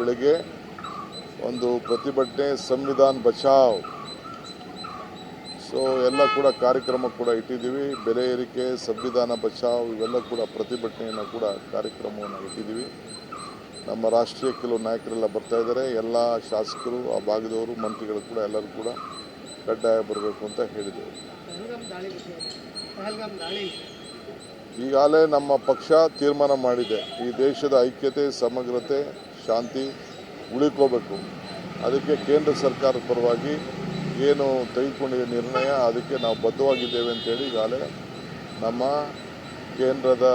ಬೆಳಗ್ಗೆ ಒಂದು ಪ್ರತಿಭಟನೆ ಸಂವಿಧಾನ ಬಚಾವ್. ಸೊ ಎಲ್ಲ ಕೂಡ ಕಾರ್ಯಕ್ರಮ ಕೂಡ ಇಟ್ಟಿದ್ದೀವಿ. ಬೆಲೆ ಏರಿಕೆ ಸಂವಿಧಾನ ಬಚಾವ್ ಇವೆಲ್ಲ ಕೂಡ ಪ್ರತಿಭಟನೆಯನ್ನು ಕೂಡ ಕಾರ್ಯಕ್ರಮವನ್ನು ಇಟ್ಟಿದ್ದೀವಿ. ನಮ್ಮ ರಾಷ್ಟ್ರೀಯ ಕೆಲವು ನಾಯಕರೆಲ್ಲ ಬರ್ತಾ ಇದ್ದಾರೆ. ಎಲ್ಲ ಶಾಸಕರು ಆ ಭಾಗದವರು ಮಂತ್ರಿಗಳು ಕೂಡ ಎಲ್ಲರೂ ಕೂಡ ಕಡ್ಡಾಯ ಬರಬೇಕು ಅಂತ ಹೇಳಿದರು ಈಗಾಗಲೇ ನಮ್ಮ ಪಕ್ಷ ತೀರ್ಮಾನ ಮಾಡಿದೆ. ಈ ದೇಶದ ಐಕ್ಯತೆ ಸಮಗ್ರತೆ ಶಾಂತಿ ಉಳಿಕೋಬೇಕು. ಅದಕ್ಕೆ ಕೇಂದ್ರ ಸರ್ಕಾರದ ಪರವಾಗಿ ಏನು ತೆಗೆದುಕೊಂಡಿದೆ ನಿರ್ಣಯ ಅದಕ್ಕೆ ನಾವು ಬದ್ಧವಾಗಿದ್ದೇವೆ ಅಂತೇಳಿ ಈಗಾಗಲೇ ನಮ್ಮ ಕೇಂದ್ರದ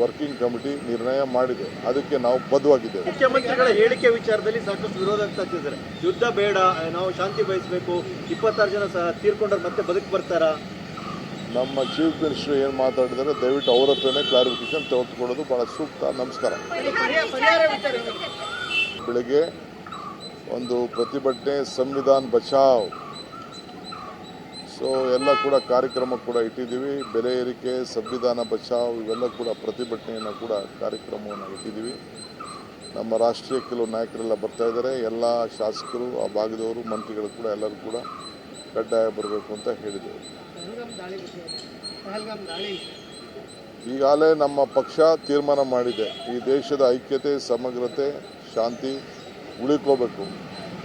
ವರ್ಕಿಂಗ್ ಕಮಿಟಿ ನಿರ್ಣಯ ಮಾಡಿದೆ. ಅದಕ್ಕೆ ನಾವು ಬದ್ಧವಾಗಿದ್ದೇವೆ. ಮುಖ್ಯಮಂತ್ರಿಗಳ ಹೇಳಿಕೆ ವಿಚಾರದಲ್ಲಿ ಸಾಕಷ್ಟು ವಿರೋಧ ವ್ಯಕ್ತಿದ್ದಾರೆ ಯುದ್ಧ ಬೇಡ ನಾವು ಶಾಂತಿ ಬಯಸಬೇಕು ಇಪ್ಪತ್ತಾರು ಜನ ಸಹ ತೀರ್ಕೊಂಡ್ರೆ ಮತ್ತೆ ಬದುಕು ಬರ್ತಾರ? ನಮ್ಮ ಚೀಫ್ ಮಿನಿಸ್ಟರ್ ಏನು ಮಾತಾಡಿದರೆ ದಯವಿಟ್ಟು ಅವರ ಹತ್ರನೇ ಕ್ಲಾರಿಫಿಕೇಶನ್ ತೆಗೆದುಕೊಳ್ಳೋದು ಭಾಳ ಸೂಕ್ತ. ನಮಸ್ಕಾರ. ಬೆಳಗ್ಗೆ ಒಂದು ಪ್ರತಿಭಟನೆ ಸಂವಿಧಾನ ಬಚಾವ್. ಸೊ ಎಲ್ಲ ಕೂಡ ಕಾರ್ಯಕ್ರಮ ಕೂಡ ಇಟ್ಟಿದ್ದೀವಿ. ಬೆಲೆ ಏರಿಕೆ ಸಂವಿಧಾನ ಬಚಾವ್ ಇವೆಲ್ಲ ಕೂಡ ಪ್ರತಿಭಟನೆಯನ್ನು ಕೂಡ ಕಾರ್ಯಕ್ರಮವನ್ನು ಇಟ್ಟಿದ್ದೀವಿ. ನಮ್ಮ ರಾಷ್ಟ್ರೀಯ ಕೆಲವು ನಾಯಕರೆಲ್ಲ ಬರ್ತಾ ಇದ್ದಾರೆ. ಎಲ್ಲ ಶಾಸಕರು ಆ ಭಾಗದವರು ಮಂತ್ರಿಗಳು ಕೂಡ ಎಲ್ಲರೂ ಕೂಡ ಕಡ್ಡಾಯ ಬರಬೇಕು ಅಂತ ಹೇಳಿದರು ಈಗಾಗಲೇ ನಮ್ಮ ಪಕ್ಷ ತೀರ್ಮಾನ ಮಾಡಿದೆ. ಈ ದೇಶದ ಐಕ್ಯತೆ ಸಮಗ್ರತೆ ಶಾಂತಿ ಉಳಿಕೋಬೇಕು.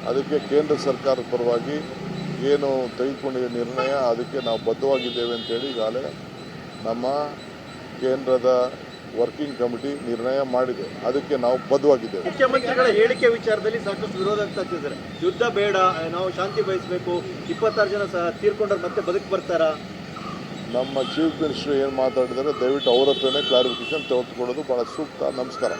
ಅದಕ್ಕೆ ಕೇಂದ್ರ ಸರ್ಕಾರದ ಪರವಾಗಿ ಏನು ತೆಗೆದುಕೊಂಡಿದೆ ನಿರ್ಣಯ, ಅದಕ್ಕೆ ನಾವು ಬದ್ಧವಾಗಿದ್ದೇವೆ ಅಂತೇಳಿ ಈಗಾಗಲೇ ನಮ್ಮ ಕೇಂದ್ರದ ವರ್ಕಿಂಗ್ ಕಮಿಟಿ ನಿರ್ಣಯ ಮಾಡಿದೆ. ಅದಕ್ಕೆ ನಾವು ಬದ್ಧವಾಗಿದ್ದೇವೆ. ಮುಖ್ಯಮಂತ್ರಿಗಳ ಹೇಳಿಕೆ ವಿಚಾರದಲ್ಲಿ ಸಾಕಷ್ಟು ವಿರೋಧ ವ್ಯಕ್ತಪಡಿಸಿದ್ದಾರೆ ಯುದ್ಧ ಬೇಡ, ನಾವು ಶಾಂತಿ ಬಯಸಬೇಕು, ಇಪ್ಪತ್ತಾರು ಜನ ಸಹ ತೀರ್ಕೊಂಡ್ರೆ ಮತ್ತೆ ಬದುಕು ಬರ್ತಾರಾ? ನಮ್ಮ ಚೀಫ್ ಮಿನಿಸ್ಟರ್ ಏನು ಮಾತಾಡಿದರೆ ದಯವಿಟ್ಟು ಅವರ ಹತ್ರನೇ ಕ್ಲಾರಿಫಿಕೇಶನ್ ತೆಗೆದುಕೊಳ್ಳೋದು ಭಾಳ ಸೂಕ್ತ. ನಮಸ್ಕಾರ.